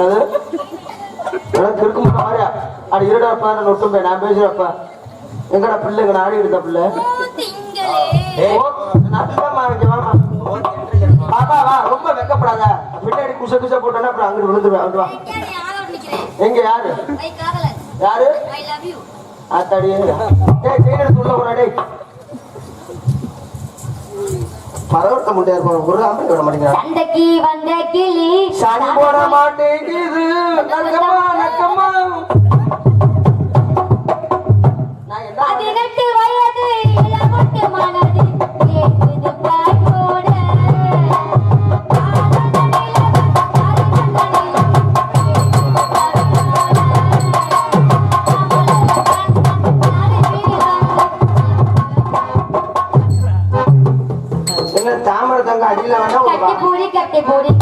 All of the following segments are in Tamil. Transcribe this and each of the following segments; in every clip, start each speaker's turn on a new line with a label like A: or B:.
A: என்னது? இருக்கும் மாதிரியா அட இருடாப்பா நான் நொட்டும் போய் நான் பேசுறப்ப எங்கடா பிள்ளைங்க நான் ஆடி எடுத்த பிள்ளை. பாப்பா வா. ரொம்ப வெக்கப்படாத. பின்னாடி குச குச போட்டோன்னா அப்புறம் அங்கிட்டு விழுந்துருவேன். அங்கிட்டு வா. எங்க யாரு? யாரு? டேய் உள்ள போடா டேய். பரவட்ட முட்டையா இருக்கும் ஒரு ஆம்பளை விட மாட்டேங்கிறான்
B: சண்டைக்கு வந்த கிளி
A: போட மாட்டேங்குது. நக்கம்மா நக்கம்மா
B: கட்டி
A: வா-
B: பூரி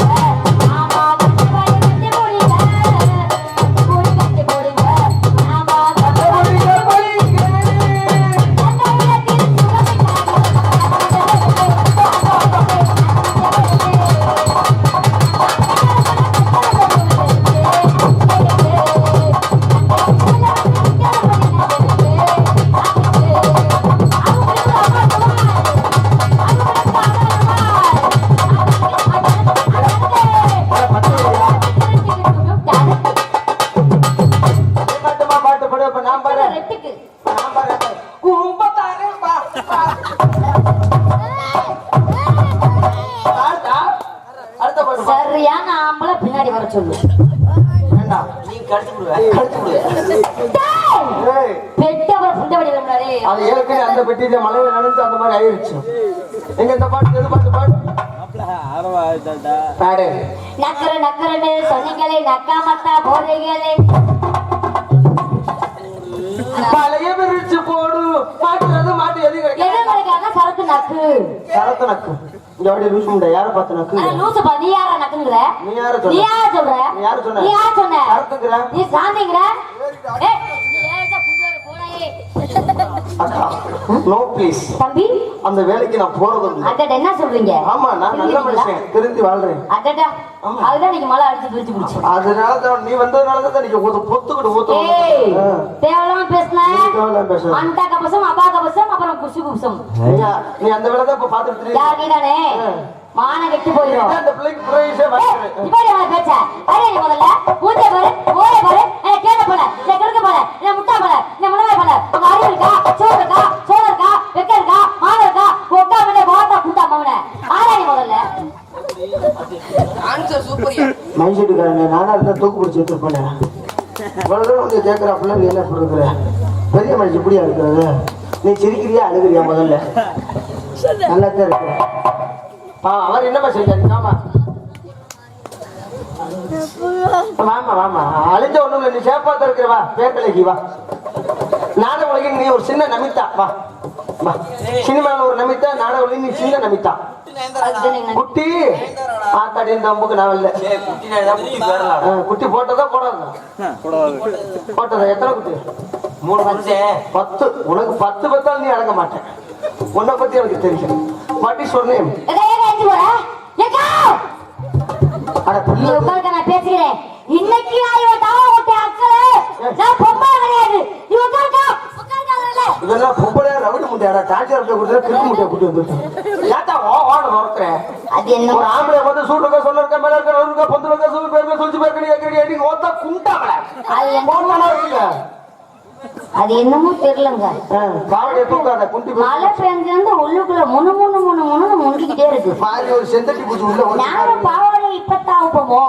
A: எங்க இந்த பாட்டு எது பாட்டு பாடு பாடு.
B: நக்கர நக்கரன்னு சொன்னீங்களே நக்காமத்தா போறீங்களே
A: பழைய விரிச்சு போடு. மாட்டுறது மாட்டு எது கிடைக்கும்?
B: எது கிடைக்காத சரக்கு நக்கு.
A: சரத்து நக்கு. இங்க அப்படியே லூசு முண்டை யார பார்த்து நக்கு?
B: ஆனா லூசு பா நீ யாரா நக்குங்கிற?
A: நீ யார
B: நீ
A: சொன்ன
B: யார சொல்ற?
A: நீ யாரு சொன்ன?
B: நீ யார சொன்ன?
A: சரத்துங்கிற
B: நீ சாந்திங்கிற? ஏய்,
A: அக்கா நோ ப்ளீஸ்
B: தம்பி?
A: அந்த வேலைக்கு நான் போறது இல்லை.
B: அடட என்ன சொல்றீங்க?
A: ஆமா நான் நல்ல மனுஷன். திருந்தி வாழ்றேன்.
B: அடடா அதுதான் நீங்க மழை அடிச்சு பிரிச்சு பிடிச்சு.
A: அதனால தான் நீ வந்ததுனால தான் நீங்க ஊத்து பொத்துக்கிட்டு
B: ஏய்
A: ஊத்து
B: பேசுன.
A: பேசுறேன்
B: அண்டா கபசம் அப்பா கபசம் அப்புறம் குசு குபசம்
A: ஐயா, நீ அந்த வேலை தான் இப்ப பாத்துட்டு.
B: யார் நீதானே? மானம் கெட்டு போயிடும்
A: அந்த பிள்ளைக்கு பிரைஸே
B: ஏய்,
A: வச்சிரு.
B: இப்படி அவன் பேச்ச. அறியா நீ முதல்ல. மூஞ்ச பாரு ஓலை பாரு. என்ன கேட போல என்ன கெடுக்க போல என்ன முட்டா போல என்ன முனவே போல. உங்க அறிவு இருக்கா சோறு இருக்கா சோறு இருக்கா வெக்க இருக்கா மாவு இருக்கா? ஒக்கா மணி போட்டா குண்டா மவன ஆரா நீ முதல்ல
A: மைசூட்டுக்காரங்க நானா இருந்தா தூக்கு பிடிச்சி எடுத்துருப்பேன் இவ்வளவு வந்து கேட்கறாப்புல நீ என்ன சொல்றது? பெரிய மனுஷன் இப்படியா இருக்கிறது நீ சிரிக்கிறியா அழுகிறியா முதல்ல? நல்லா தான் இருக்கிற அவர் என்னப்பா செஞ்சாரு ஆமா. வாமா வாமா அழிஞ்ச ஒண்ணும் இல்லை நீ சேப்பா தான் இருக்கிற வா பேக்கலைக்கு வா நாடக உலகின் நீ ஒரு சின்ன நமித்தா வா வா சினிமாவில் ஒரு நமித்தா நாடக உலகின் நீ சின்ன நமித்தா குட்டி ஆத்தாடி இந்த அம்புக்கு நான் இல்லை குட்டி போட்டதா போடாதா போட்டதா எத்தனை குட்டி மூணு பத்து பத்து உனக்கு பத்து பத்தால் நீ அடங்க மாட்டேன் உன்னை பத்தி எனக்கு தெரியும் வாட் இஸ் யுவர் நேம்
B: நீ
A: பிள்ளை
B: உட்கார்ந்து நான் பேசுகிறேன் இன்னைக்கு நான் இவன் தாவ விட்ட அக்களே நான் பொம்மை கிடையாது. நீ உட்கார்க்காதல
A: இதெல்லாம் பொம்பளை ரவுடி முட்டையாடா. டாக்டர் முட்டை கொடுத்தா கிறுக்கு முட்டையை கூட்டி வந்துட்டேன். ஏட்டா ஓ ஓட நுறக்கிறேன்
B: அது என்ன?
A: ஒரு ஆம்பளை வந்து சூடு இருக்கா சொல்ல இருக்கா மேல இருக்கா நடு இருக்கா பொந்து இருக்கா சொல்லு பேருக்கா சொல்லி பேருக்கா ஏக்கடி அடி ஓத்தா குண்டாங்களே
B: அது என்ன-
A: போனா இருக்குங்க
B: அது என்னமோ தெரியலங்க. மழை பெஞ்சு உள்ளுக்குள்ள முணு முணு முணு முணு முணுக்கிட்டே இருக்கு.
A: பாதி ஒரு செந்தட்டி பூச்சி உள்ள வந்து
B: நானும் பாவாடை இப்பத்தான் அவுப்போமோ?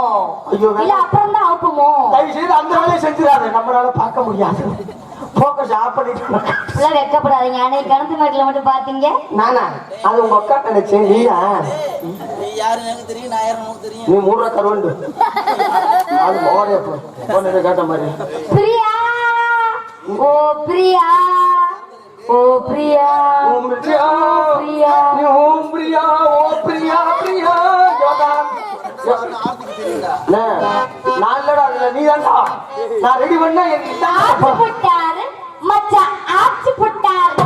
A: ஐயோ,
B: இல்ல அப்புறம் தான் அவுப்போமோ?
A: தயவு செய்து அந்த வேலையை செஞ்சிடாத. நம்மளால பார்க்க முடியாது. போக்கஸ் ஆஃப் பண்ணிட்டு
B: வெக்கப்படாதீங்க. அன்னைக்கு கிணத்து மேட்டில் மட்டும் பாத்தீங்க
A: நானா? அது உங்க அக்கா நினைச்சேன். நீயா?
C: நீ யாரு எனக்கு தெரியும் நான் யாரு உனக்கு தெரியும்.
A: நீ மூணு ரூபா கருவண்டு. அது மோடைய போன கேட்ட மாதிரி?
B: பிரியா? ஓ பிரியா ஓ பிரியா
A: ஓம் பிரியா
B: பிரியா.
A: நீ ஓம் பிரியா ஓ பிரியா பிரியா. யோகா
C: ஆர்த்திக்கு தெரியும்டா
A: நான் இல்லடா அதுல நீ தான்டா நான் ரெடி பண்ண
B: ஆச்சு புட்டாரு மச்சான் ஆச்சு புட்டாரு.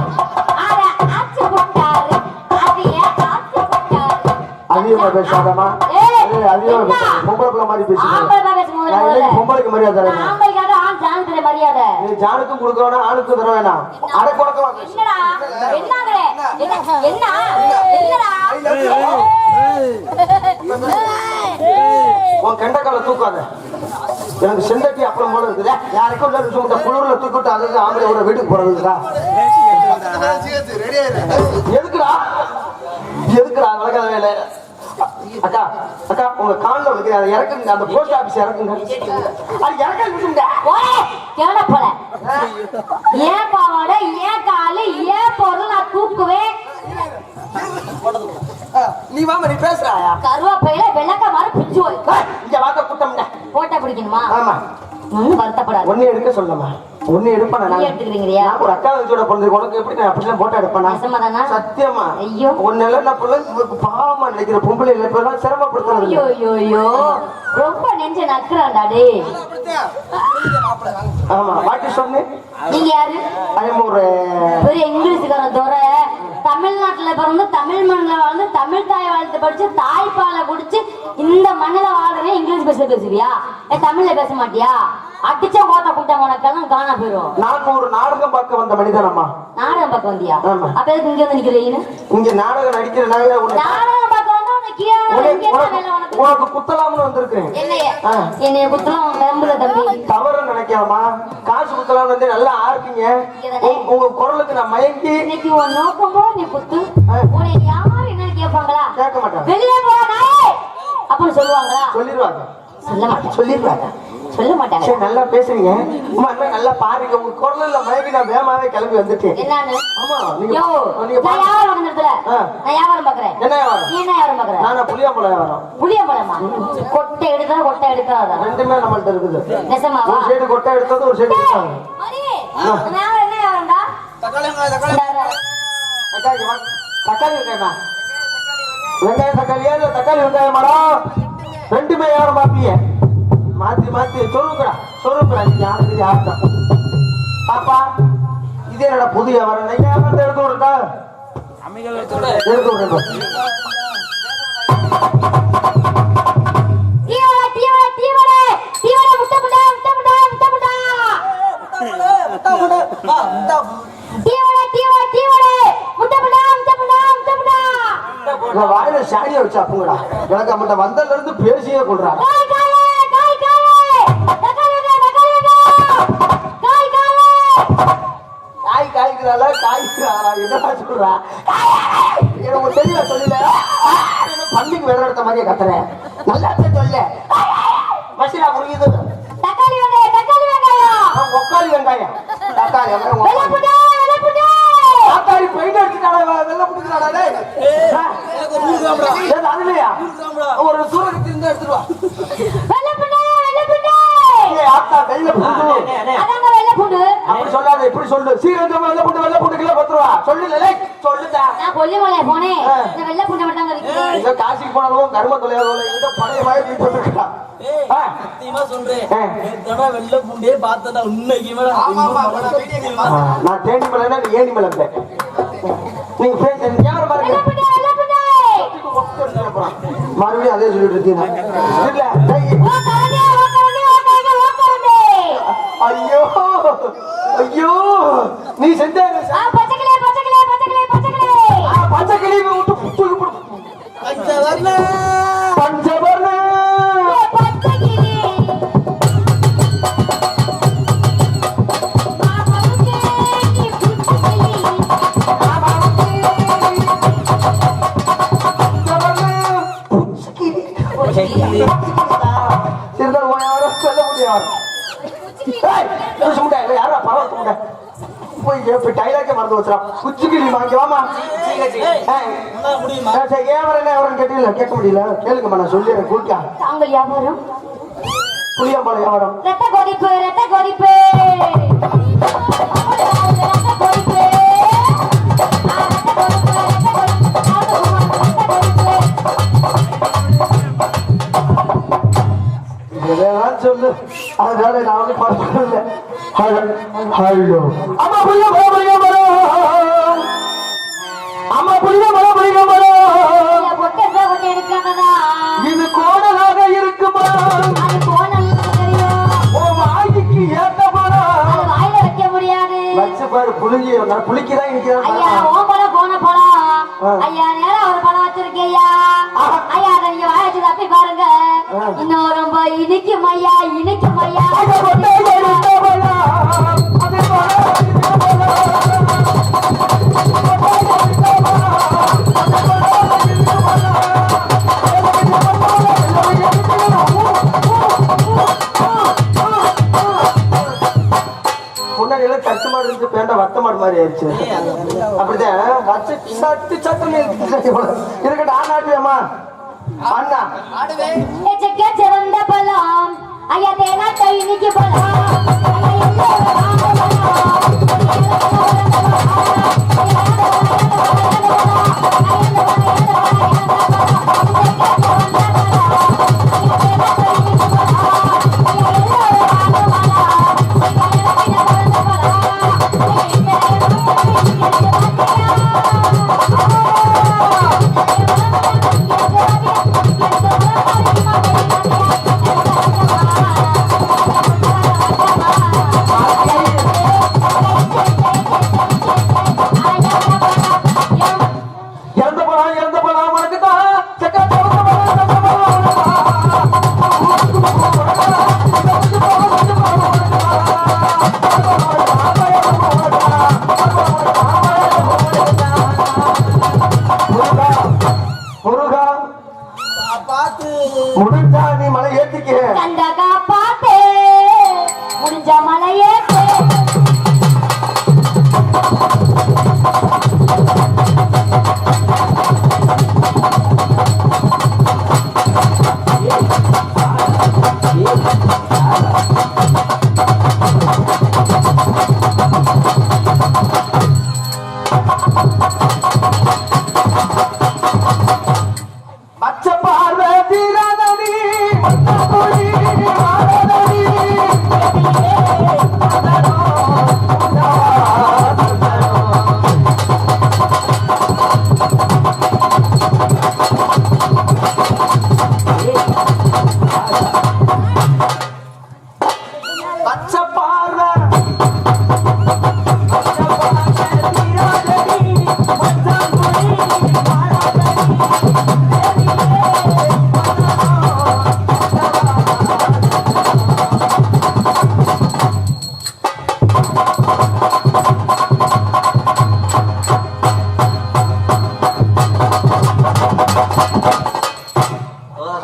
B: அட ஆச்சு புட்டாரு. அதைய ஆச்சு புட்டாரு.
A: அதிகமா பேசாதமா
B: ஏய்
A: அது அதிகமா. பொம்பளை பிள்ளை மாதிரி. இன்னைக்கு பொம்பளைக்கு மரியாதை
B: மரியாதை
A: நீ ஜானுக்கும் கொடுக்க ஆணுக்கும் தர வேணாம் அடக்குடக்கமா பேசு.
B: என்னடா என்னங்க என்ன என்ன என்னடா
A: உன் கெண்டக்கால தூக்காத எனக்கு செண்டட்டி அப்புறம் போல இருக்குது யாருக்கும் விஷயம் இந்த குளிர்ல தூக்கிட்டு அது ஆம்பளை ஒரு வீட்டுக்கு
C: ஆயிரு
A: எதுக்குடா எதுக்குடா நடக்காத வேலை அக்கா அக்கா உங்க காலில் விழுக்கு அதை இறக்குங்க அந்த போஸ்ட் ஆபீஸ் இறக்குங்க அது இறக்க
B: கேட போல? ஏன் பாவாடை ஏன் காலு ஏன் பொருள் நான் தூக்குவேன்?
A: நீ வாமா நீ பேசுறாயா?
B: கருவேப்பிலையில விளக்க மாதிரி பிஞ்சு போய்
A: இங்க வாக்க கூட்டம்டா.
B: போட்டா பிடிக்கணுமா
A: ஆமா.
B: வருத்தப்படாது.
A: ஒன்னே எடுக்க சொல்லமா. ஒன்னே எடுப்பேன் நான். ஒரு அக்கா வச்சோட பிறந்தது உனக்கு எப்படி நான் அப்படிலாம் போட்டோ எடுப்பேனா? சத்தியமா?
B: ஐயோ.
A: ஒன்னெல்லாம் நான் பிள்ளை உங்களுக்கு பாவமா நினைக்கிற பொம்பளை இல்லை. இப்பெல்லாம் சிரமப்படுத்துறது
B: ஐயோ
A: இல்லை.
B: ஐயோ ஐயோ. ரொம்ப நெஞ்ச நக்குறான்டா டேய்.
A: ஆமா வாட்டி சொன்னேன்.
B: நீங்க யாரு?
A: ஐயம் ஒரு
B: பெரிய இங்கிலீஷ்கார துறை தமிழ்நாட்டுல பிறந்து தமிழ் மண்ணில் வாழ்ந்து தமிழ் தாய் வாழ்த்து படிச்சு தாய்ப்பாலை குடிச்சு இந்த மண்ணில வாழ்றவே இங்கிலீஷ் பேச பேசுவியா? ஏ தமிழ்ல பேச மாட்டியா? அடிச்ச கோத்த கூட்டம் உனக்கெல்லாம் காணா போயிரும்.
A: நான் ஒரு நாடகம் பார்க்க வந்த மனிதன் அம்மா.
B: நாடகம் பார்க்க வந்தியா. அப்ப எதுக்கு இங்க வந்து நிக்கிறீங்க
A: இங்க நாடகம் உனக்கு
B: நாடகம் உனக்கு என்ன
A: குத்தலாம்னு வந்திருக்கேன்
B: என்னைய? குத்தலாம் நம்புல தம்பி.
A: தவறு நினைக்காமா காசு குத்தலாம்னு வந்து நல்லா ஆர்ப்பீங்க? உங்க- குரலுக்கு நான் மயங்கி
B: இன்னைக்கு உன் நோக்கம் நீ குத்து. உன்னை யாரும் என்னன்னு கேட்பாங்களா?
A: கேட்க மாட்டாங்க.
B: வெளியே அப்படின்னு சொல்லுவாங்களா?
A: சொல்லிடுவாங்க.
B: சொல்ல மாட்டேன்.
A: சொல்லிடுவாங்க.
B: சொல்ல மாட்டாங்க
A: சரி நல்லா பேசுறீங்க. அம்மா நல்லா பாருங்க. உங்க குரல்ல மயங்கி நான் வேகமாவே கிளம்பி வந்துட்டேன்.
B: என்னன்னு?
A: ஆமா நீங்க
B: நான். வியாபாரம். நான் பாக்குறேன்?
A: என்ன வியாபாரம்?
B: நீ என்ன வியாபாரம் பாக்குற?
A: நானா புளியாம்பழம். வியாபாரம்
B: புளிய பழமா கொட்டை எடுத்தா கொட்டை எடுக்காதா?
A: ரெண்டுமே நம்மள்ட்ட இருக்குது.
B: நெசமாவா?
A: ஒரு சைடு கொட்டை எடுத்தது ஒரு சைடு எடுத்தாங்க
B: வியாபாரம் என்ன வியாபாரம்டா
C: தக்காளி வெங்காயம், தக்காளி.
A: தக்காளி வெங்காயமா வெங்காயம்? தக்காளியா இல்ல தக்காளி வெங்காயமாடா? ரெண்டுமே யாரும் பாப்பிய மாத்தி மாத்தி சொல்லுங்கடா சொல்லுங்கடா யாருக்கு யார்தான் பாப்பா இதே என்னடா புது வியாபாரம் நீங்க வியாபாரத்தை எடுத்து விடுறா எடுத்து விடுங்க வாயில சாணியை வச்சு அப்புங்கடா. எனக்கு அவன்கிட்ட வந்ததுல இருந்து பேசியே கொள்றான் கத்துறா எனக்கு தெரியல சொல்லல பள்ளிக்கு வேற எடுத்த மாதிரியே கத்துறேன் நல்லா சொல்ல மசிலா புரியுது
B: தக்காளி வெங்காயம் தக்காளி வெங்காயம்
A: ஒக்காளி வெங்காயம் தக்காளி வெங்காயம்
B: வெள்ளை
A: தக்காளி பெயிண்ட் அடிச்சுட்டாடா வெள்ள புடிக்கிறாடா டேய்
C: ஒரு
A: அதுலயா ஒரு இருந்தா எடுத்துட்டு வா
B: வெள்ளை பூண்டு
A: அப்படி சொல்லாத இப்படி சொல்லு சீரகம் வெள்ள புட்டு கிலோ பத்து ரூபா சொல்லு சொல்லுடா.
B: நான் கொல்லிமலை போனேன்
A: ஆ.
B: இந்த வெள்ளை பூண்டை மட்டும் தாங்க விற்கிறேன்
A: எங்க காசிக்கு போனாலும் கரும தொலையாதவங்க எங்க பழைய மாதிரி வீட்டு வந்துருக்கா
C: ஏய்,
A: ஆ.
C: சத்தியமா சொல்றேன்.
A: ஆ.
C: நேத்தடா வெள்ளை பூண்டே பார்த்தேன்டா, இன்னைக்குமே நான்
A: தேனி நீ ஏனி மலை நீங்க பேச பாருங்க? மறுபடியும் அதே சொல்லிட்டு இருக்கீங்க. ஐயோ ஐயோ நீ செஞ்ச பச்சை கிளியை விட்டு தூக்கி கேட்டீங்களா? கேட்க முடியல. கேளுங்கம்மா நான் சொல்லிடுறேன் கூட்டா
B: தாங்கள் வியாபாரம் ரத்த கொதிப்பு ரத்த கொதிப்பு.
A: சொல்லு. அதனால நான் வந்து பார்க்கல ஹலோ அம்மா புளிய பாரு புழுங்கி புளிக்கதான் நிக்கிறான்
B: ஐயா உன் போன பழம். ஐயா நேரம் ஒரு பழம் வச்சிருக்கையா?
A: ஐயா
B: ஐயா அதை நீங்க வாய்ச்சி தப்பி பாருங்க. இன்னும் ரொம்ப இனிக்கும் ஐயா இனிக்கும்.
A: இருக்கட்டும் ஆனாட்டியம்மா அண்ணா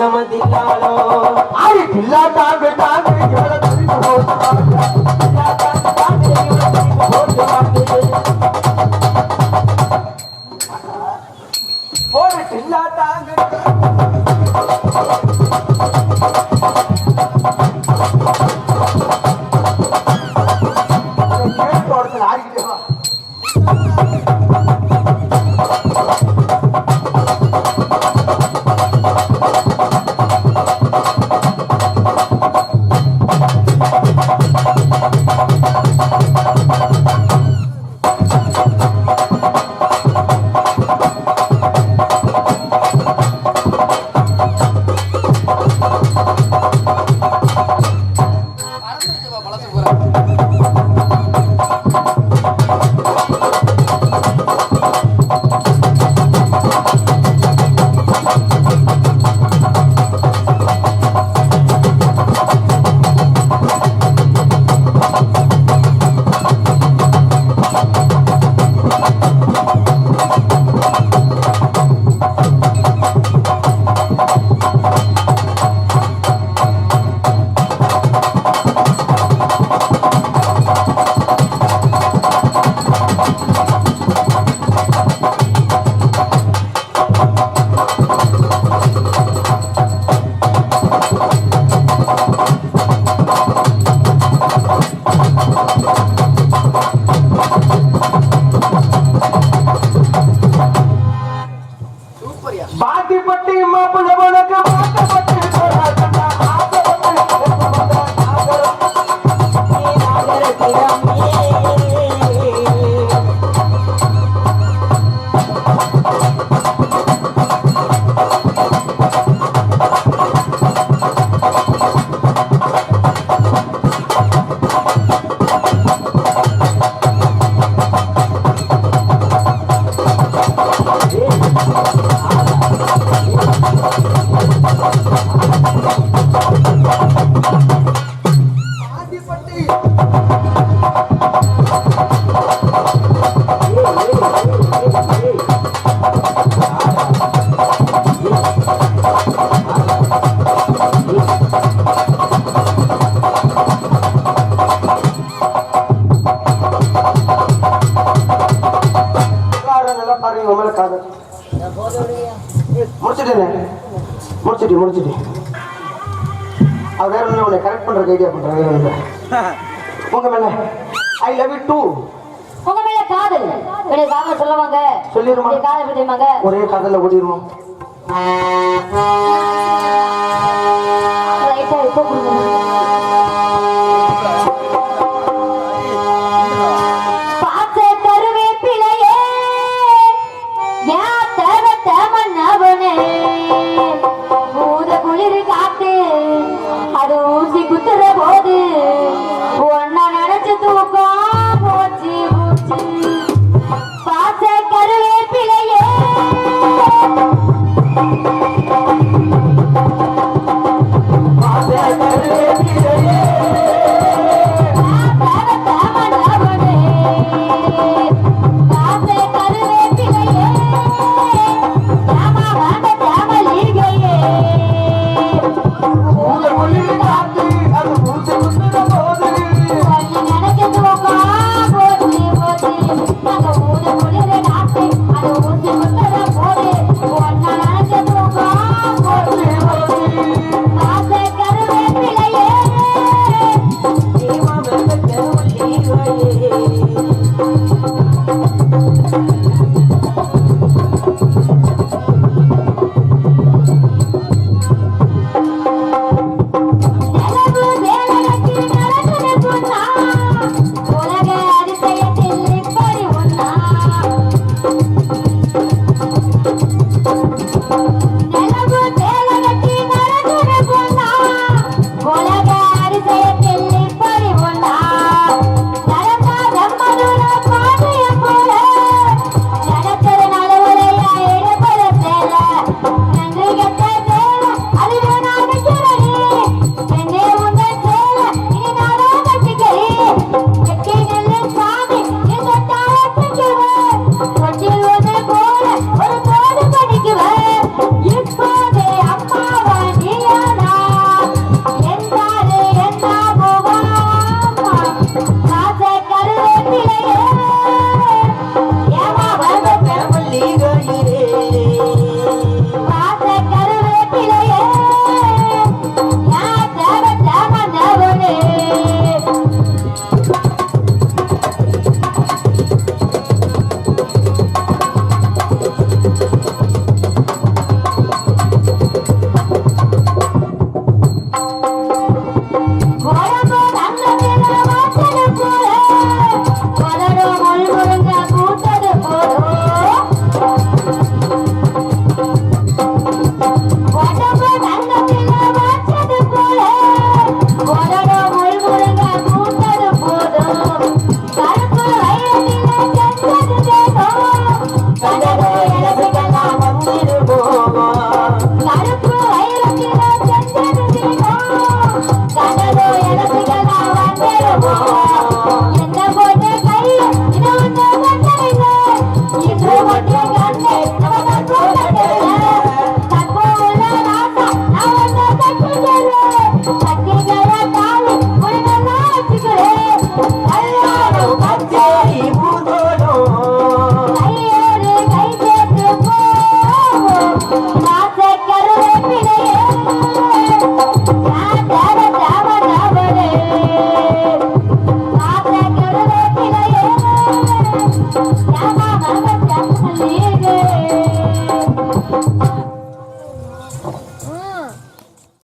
A: గమతిల్లాలో ఆడి పిల్ల తాగు తాగు ఎవరి Bye-bye. உங்க மேல காதல் முடிச்சிட்டேனே? முடிச்சிட்டி முடிச்சிட்டி. அது வேற ஒண்ணு உன்னை கரெக்ட் பண்றதுக்கு ஐடியா பண்றேன் வேற. உங்க மேல. ஐ லவ் யூ டூ
B: உங்க மேல காதல் என்னுடைய காதல் சொல்லுவாங்க.
A: சொல்லிருமா.
B: காதல் தெரியுமாங்க?
A: ஒரே காதல்ல ஓடிடுவோம்
B: ரைட்டா இப்போ கொடுங்க? Oh,